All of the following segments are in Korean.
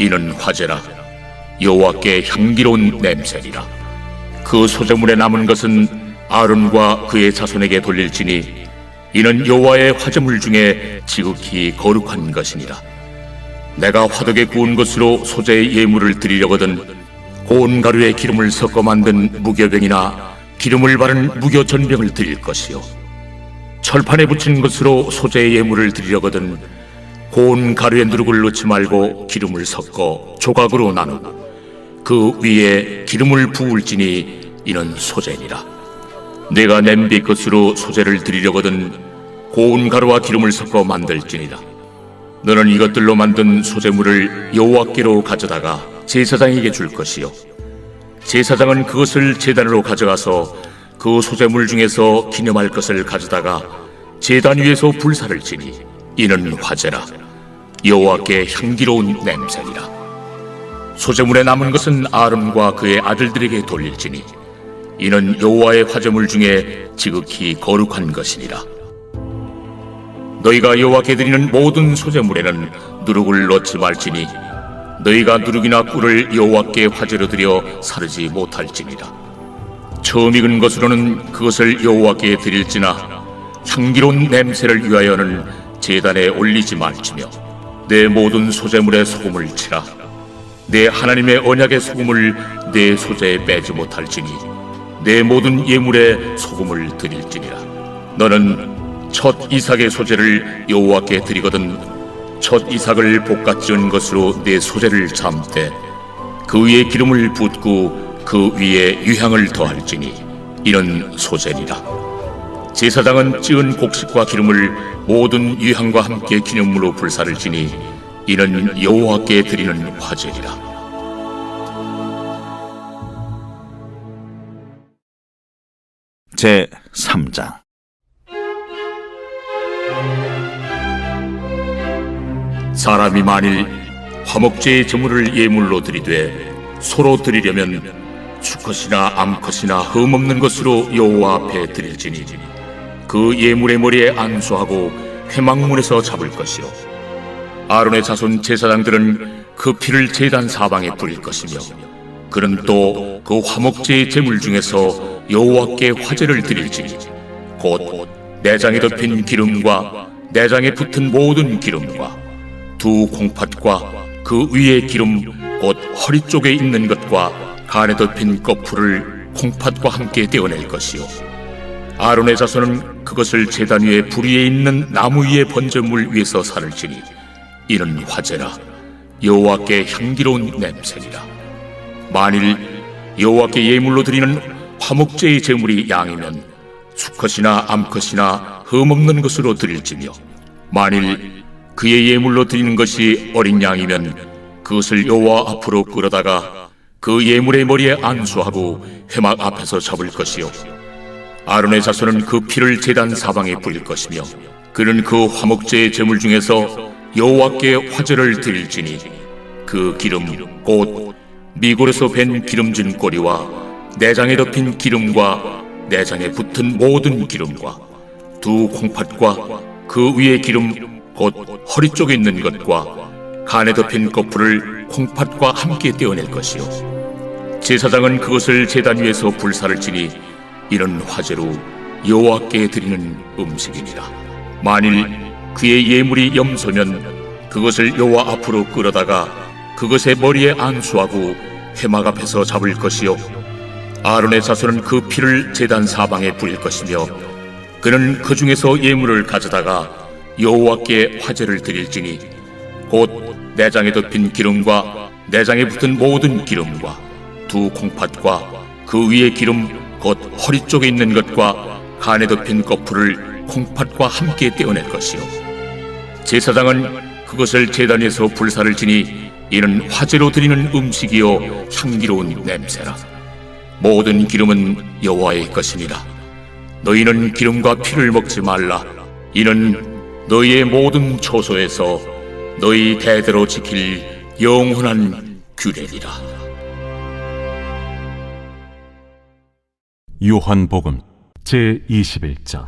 이는 화제라. 여호와께 향기로운 냄새니라. 그 소재물에 남은 것은 아론과 그의 자손에게 돌릴지니 이는 여호와의 화제물 중에 지극히 거룩한 것이니라. 내가 화덕에 구운 것으로 소재의 예물을 드리려거든 고운 가루에 기름을 섞어 만든 무교병이나 기름을 바른 무교 전병을 드릴 것이요. 철판에 붙인 것으로 소재의 예물을 드리려거든 고운 가루에 누룩을 넣지 말고 기름을 섞어 조각으로 나누고 그 위에 기름을 부을지니 이는 소재니라. 내가 냄비 것으로 소재를 드리려거든 고운 가루와 기름을 섞어 만들지니라. 너는 이것들로 만든 소재물을 여호와께로 가져다가 제사장에게 줄 것이요. 제사장은 그것을 제단으로 가져가서 그 소재물 중에서 기념할 것을 가져다가 제단 위에서 불사를 지니 이는 화제라. 여호와께 향기로운 냄새니라. 소재물에 남은 것은 아름과 그의 아들들에게 돌릴지니 이는 여호와의 화제물 중에 지극히 거룩한 것이니라. 너희가 여호와께 드리는 모든 소재물에는 누룩을 넣지 말지니 너희가 누룩이나 꿀을 여호와께 화제로 드려 사르지 못할지니라. 처음 익은 것으로는 그것을 여호와께 드릴지나 향기로운 냄새를 위하여는 제단에 올리지 말지며 내 모든 소재물에 소금을 치라. 내 하나님의 언약의 소금을 내 소재에 빼지 못할지니 내 모든 예물에 소금을 드릴지니라 너는 첫 이삭의 소재를 여호와께 드리거든 첫 이삭을 볶아 지은 것으로 내 소재를 잠때 그 위에 기름을 붓고 그 위에 유향을 더할지니 이는 소재니라 제사장은 찌은 곡식과 기름을 모든 유향과 함께 기념물로 불사를 지니 이는 여호와께 드리는 화제니라. 제 3장. 사람이 만일 화목제의 제물을 예물로 드리되 소로 드리려면 수컷이나 암컷이나 흠없는 것으로 여호와 앞에 드릴지니 그 예물의 머리에 안수하고 회막문에서 잡을 것이요. 아론의 자손 제사장들은 그 피를 제단 사방에 뿌릴 것이며 그는 또 그 화목제의 제물 중에서 여호와께 화제를 드릴지니 곧 내장에 덮인 기름과 내장에 붙은 모든 기름과 두 콩팥과 그 위에 기름 곧 허리 쪽에 있는 것과 간에 덮인 거풀을 콩팥과 함께 떼어낼 것이요 아론의 자손은 그것을 제단 위에 불 위에 있는 나무 위에 번제물 위에서 살을 지니 이는 화제라. 여호와께 향기로운 냄새니라. 만일 여호와께 예물로 드리는 화목제의 제물이 양이면 수컷이나 암컷이나 흠없는 것으로 드릴지며 만일 그의 예물로 드리는 것이 어린 양이면 그것을 여호와 앞으로 끌어다가 그 예물의 머리에 안수하고 회막 앞에서 잡을 것이요 아론의 자손은 그 피를 제단 사방에 뿌릴 것이며 그는 그 화목제의 제물 중에서 여호와께 화제를 드릴지니 그 기름 곧 미골에서 밴 기름진 꼬리와 내장에 덮인 기름과 내장에 붙은 모든 기름과 두 콩팥과 그 위에 기름 곧 허리 쪽에 있는 것과 간에 덮인 거풀을 콩팥과 함께 떼어낼 것이요. 제사장은 그것을 제단 위에서 불사를 지니 이런 화제로 여호와께 드리는 음식이니라 만일 그의 예물이 염소면 그것을 여호와 앞으로 끌어다가 그것의 머리에 안수하고 회막 앞에서 잡을 것이요 아론의 자손은 그 피를 제단 사방에 뿌릴 것이며 그는 그 중에서 예물을 가져다가 여호와께 화제를 드릴지니 곧 내장에 덮인 기름과 내장에 붙은 모든 기름과 두 콩팥과 그 위에 기름 곧 허리 쪽에 있는 것과 간에 덮인 거풀을 콩팥과 함께 떼어낼 것이요. 제사장은 그것을 제단에서 불사를 지니 이는 화제로 드리는 음식이요 향기로운 냄새라. 모든 기름은 여호와의 것이니라 너희는 기름과 피를 먹지 말라. 이는 너희의 모든 처소에서 너희 대대로 지킬 영원한 규례니라 요한복음 제 21장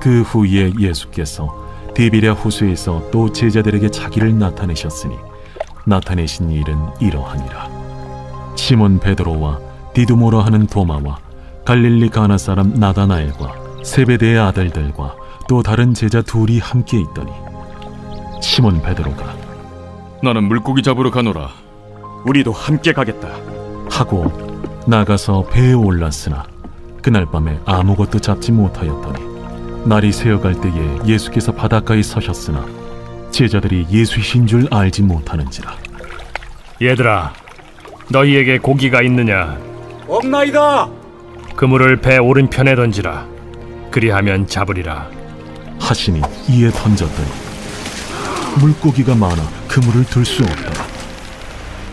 그 후에 예수께서 디비랴 호수에서 또 제자들에게 자기를 나타내셨으니 나타내신 일은 이러하니라 시몬 베드로와 디두모라 하는 도마와 갈릴리 가나 사람 나다나엘과 세베대의 아들들과 또 다른 제자 둘이 함께 있더니 시몬 베드로가 나는 물고기 잡으러 가노라. 우리도 함께 가겠다. 하고 나가서 배에 올랐으나 그날 밤에 아무것도 잡지 못하였더니 날이 새어갈 때에 예수께서 바닷가에 서셨으나 제자들이 예수이신 줄 알지 못하는지라 얘들아, 너희에게 고기가 있느냐? 없나이다. 그물을 배 오른편에 던지라. 그리하면 잡으리라. 하시니 이에 던졌더니 물고기가 많아 그물을 들 수 없더라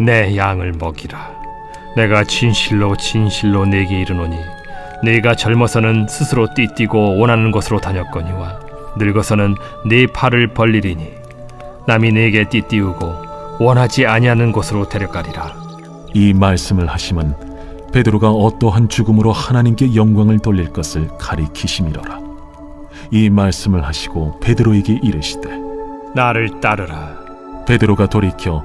내 양을 먹이라. 내가 진실로 진실로 네게 이르노니 네가 젊어서는 스스로 띠뛰고 원하는 곳으로 다녔거니와 늙어서는 네 팔을 벌리리니 남이 네게 띠띠우고 원하지 아니하는 곳으로 데려가리라. 이 말씀을 하심은 베드로가 어떠한 죽음으로 하나님께 영광을 돌릴 것을 가리키심이로라 이 말씀을 하시고 베드로에게 이르시되 나를 따르라. 베드로가 돌이켜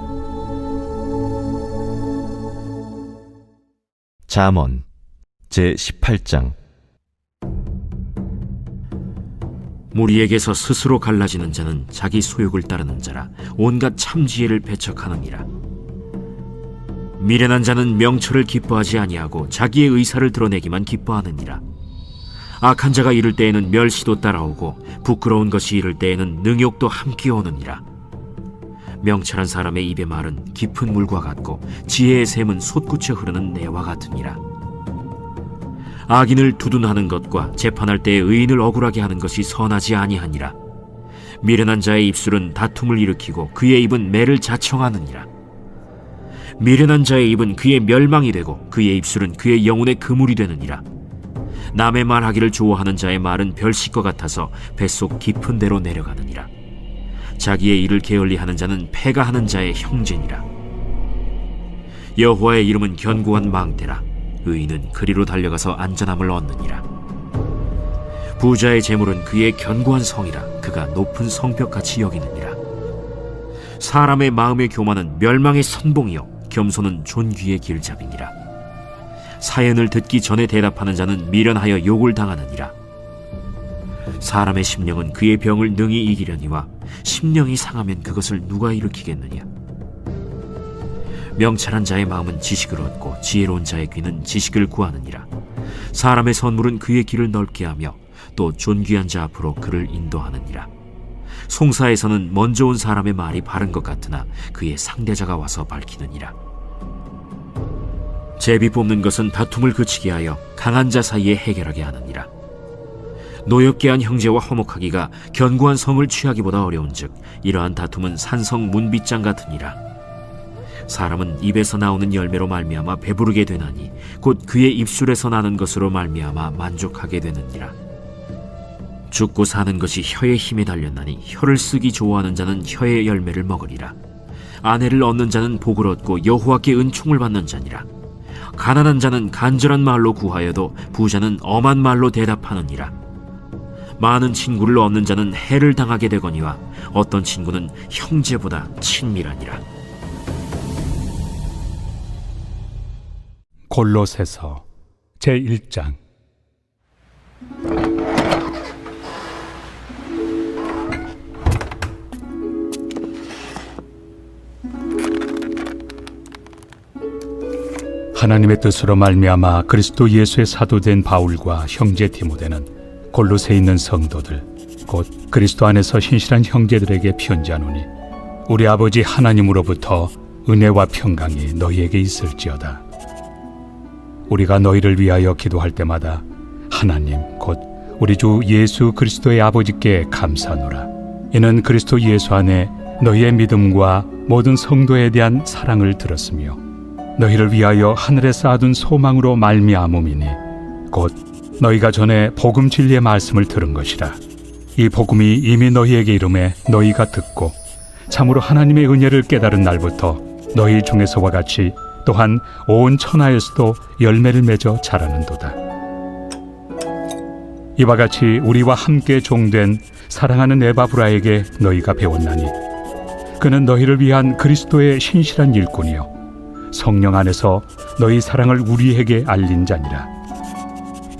잠언 제 18장 무리에게서 스스로 갈라지는 자는 자기 소욕을 따르는 자라 온갖 참지혜를 배척하느니라 미련한 자는 명철을 기뻐하지 아니하고 자기의 의사를 드러내기만 기뻐하느니라. 악한 자가 이를 때에는 멸시도 따라오고 부끄러운 것이 이를 때에는 능욕도 함께 오느니라. 명철한 사람의 입의 말은 깊은 물과 같고 지혜의 샘은 솟구쳐 흐르는 내와 같으니라. 악인을 두둔하는 것과 재판할 때에 의인을 억울하게 하는 것이 선하지 아니하니라. 미련한 자의 입술은 다툼을 일으키고 그의 입은 매를 자청하느니라. 미련한 자의 입은 그의 멸망이 되고 그의 입술은 그의 영혼의 그물이 되느니라. 남의 말하기를 좋아하는 자의 말은 별식과 같아서 뱃속 깊은 데로 내려가느니라. 자기의 일을 게을리하는 자는 패가 하는 자의 형제니라. 여호와의 이름은 견고한 망대라. 의인은 그리로 달려가서 안전함을 얻느니라. 부자의 재물은 그의 견고한 성이라. 그가 높은 성벽같이 여기느니라. 사람의 마음의 교만은 멸망의 선봉이요 겸손은 존귀의 길잡이니라. 사연을 듣기 전에 대답하는 자는 미련하여 욕을 당하느니라. 사람의 심령은 그의 병을 능히 이기려니와 심령이 상하면 그것을 누가 일으키겠느냐. 명철한 자의 마음은 지식을 얻고 지혜로운 자의 귀는 지식을 구하느니라. 사람의 선물은 그의 길을 넓게 하며 또 존귀한 자 앞으로 그를 인도하느니라. 송사에서는 먼저 온 사람의 말이 바른 것 같으나 그의 상대자가 와서 밝히느니라. 제비 뽑는 것은 다툼을 그치게 하여 강한 자 사이에 해결하게 하느니라. 노엽게 한 형제와 화목하기가 견고한 성을 취하기보다 어려운즉 이러한 다툼은 산성 문빗장 같으니라. 사람은 입에서 나오는 열매로 말미암아 배부르게 되나니 곧 그의 입술에서 나는 것으로 말미암아 만족하게 되느니라. 죽고 사는 것이 혀의 힘에 달렸나니 혀를 쓰기 좋아하는 자는 혀의 열매를 먹으리라. 아내를 얻는 자는 복을 얻고 여호와께 은총을 받는 자니라. 가난한 자는 간절한 말로 구하여도 부자는 엄한 말로 대답하느니라. 많은 친구를 얻는 자는 해를 당하게 되거니와 어떤 친구는 형제보다 친밀하니라. 골로새서 제1장 하나님의 뜻으로 말미암아 그리스도 예수의 사도된 바울과 형제 디모데는 골로새 있는 성도들 곧 그리스도 안에서 신실한 형제들에게 편지하노니 우리 아버지 하나님으로부터 은혜와 평강이 너희에게 있을지어다. 우리가 너희를 위하여 기도할 때마다 하나님 곧 우리 주 예수 그리스도의 아버지께 감사노라. 이는 그리스도 예수 안에 너희의 믿음과 모든 성도에 대한 사랑을 들었으며 너희를 위하여 하늘에 쌓아둔 소망으로 말미암음이니 곧 너희가 전에 복음 진리의 말씀을 들은 것이라. 이 복음이 이미 너희에게 이름에 너희가 듣고 참으로 하나님의 은혜를 깨달은 날부터 너희 중에서와 같이 또한 온 천하에서도 열매를 맺어 자라는도다. 이와 같이 우리와 함께 종된 사랑하는 에바브라에게 너희가 배웠나니 그는 너희를 위한 그리스도의 신실한 일꾼이요 성령 안에서 너희 사랑을 우리에게 알린 자니라.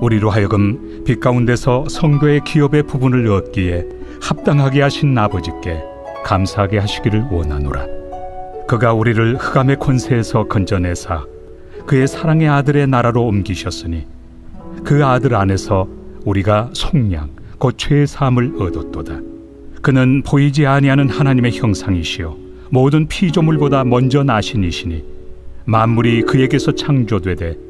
우리로 하여금 빛 가운데서 성도의 기업의 부분을 얻기에 합당하게 하신 아버지께 감사하게 하시기를 원하노라. 그가 우리를 흑암의 권세에서 건져내사 그의 사랑의 아들의 나라로 옮기셨으니 그 아들 안에서 우리가 속량 곧 죄의 사함을 얻었도다. 그는 보이지 아니하는 하나님의 형상이시요 모든 피조물보다 먼저 나신 이시니 만물이 그에게서 창조되되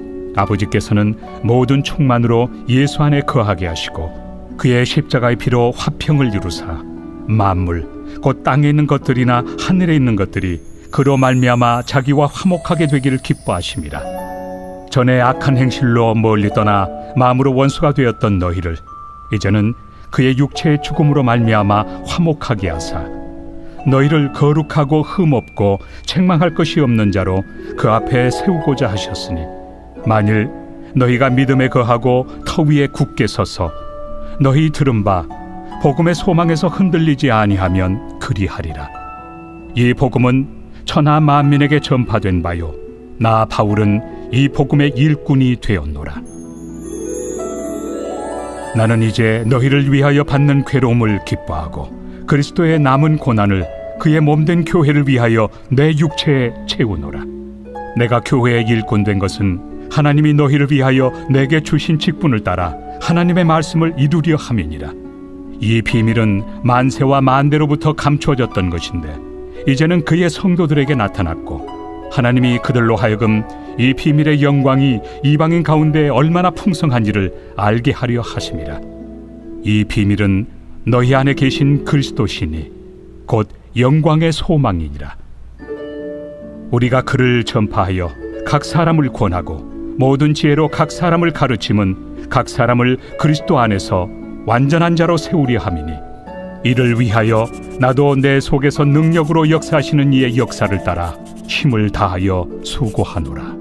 아버지께서는 모든 충만으로 예수 안에 거하게 하시고 그의 십자가의 피로 화평을 이루사 만물 곧 땅에 있는 것들이나 하늘에 있는 것들이 그로 말미암아 자기와 화목하게 되기를 기뻐하심이라. 전에 악한 행실로 멀리 떠나 마음으로 원수가 되었던 너희를 이제는 그의 육체의 죽음으로 말미암아 화목하게 하사 너희를 거룩하고 흠없고 책망할 것이 없는 자로 그 앞에 세우고자 하셨으니 만일 너희가 믿음에 거하고 터 위에 굳게 서서 너희 들은 바 복음의 소망에서 흔들리지 아니하면 그리하리라. 이 복음은 천하 만민에게 전파된 바요. 나 바울은 이 복음의 일꾼이 되었노라. 나는 이제 너희를 위하여 받는 괴로움을 기뻐하고 그리스도의 남은 고난을 그의 몸된 교회를 위하여 내 육체에 채우노라. 내가 교회의 일꾼 된 것은 하나님이 너희를 위하여 내게 주신 직분을 따라 하나님의 말씀을 이루려 함이니라. 이 비밀은 만세와 만대로부터 감추어졌던 것인데 이제는 그의 성도들에게 나타났고 하나님이 그들로 하여금 이 비밀의 영광이 이방인 가운데 얼마나 풍성한지를 알게 하려 하심이라. 이 비밀은 너희 안에 계신 그리스도시니 곧 영광의 소망이니라. 우리가 그를 전파하여 각 사람을 권하고 모든 지혜로 각 사람을 가르침은 각 사람을 그리스도 안에서 완전한 자로 세우려 함이니 이를 위하여 나도 내 속에서 능력으로 역사하시는 이의 역사를 따라 힘을 다하여 수고하노라.